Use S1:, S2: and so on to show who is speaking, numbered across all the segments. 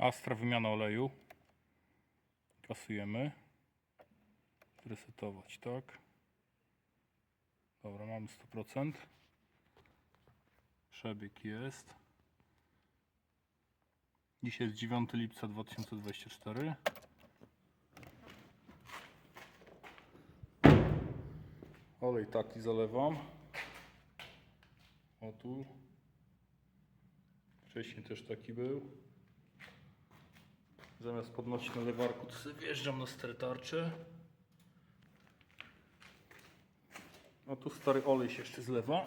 S1: Astra wymiana oleju. Kasujemy. Resetować, tak. Dobra, mamy 100%. Przebieg jest. Dzisiaj jest 9 lipca 2024. Olej taki zalewam. O tu. Wcześniej też taki był. Zamiast podnosić na lewarku, to sobie wjeżdżam na stertarczę. A tu stary olej się jeszcze zlewa.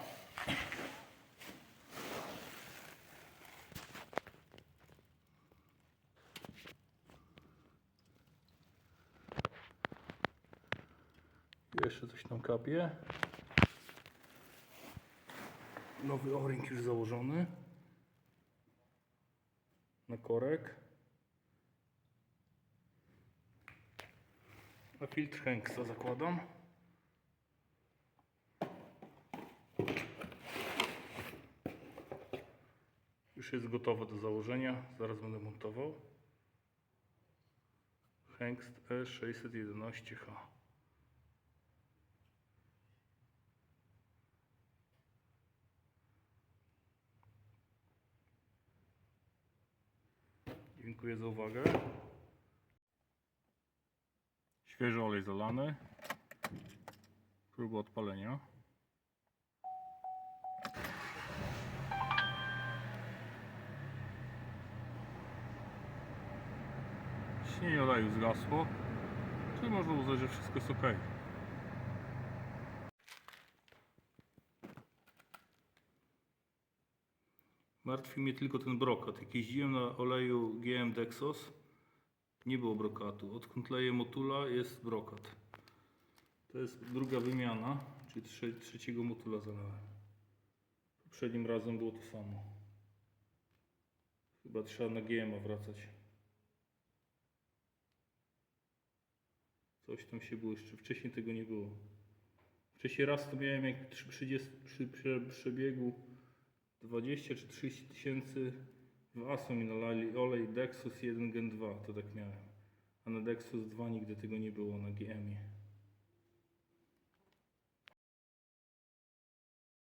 S1: Jeszcze coś tam kapie. Nowy o-ring już założony. Na korek. Filtr Henksa zakładam. Już jest gotowe do założenia. Zaraz będę montował. Hengst E E611H. Dziękuję za uwagę. Świeży olej zalany. Próba odpalenia. Ciśnienie oleju zgasło. Czyli można uznać, że wszystko jest ok. Martwi mnie tylko ten brokat. Jak jeździłem na oleju GM Dexos, nie było brokatu. Odkąd leję motula jest brokat. To jest druga wymiana, czyli trze trzeciego motula zalałem. Poprzednim razem było to samo. Chyba trzeba na GM wracać. Coś tam się było jeszcze. Wcześniej tego nie było. Wcześniej raz to miałem jak przy, 30, przy prze, przebiegu 20 czy 30 tysięcy w ASO mi nalali olej Dexus 1 Gen 2, to tak miałem. A na Dexus 2 nigdy tego nie było na GM-ie.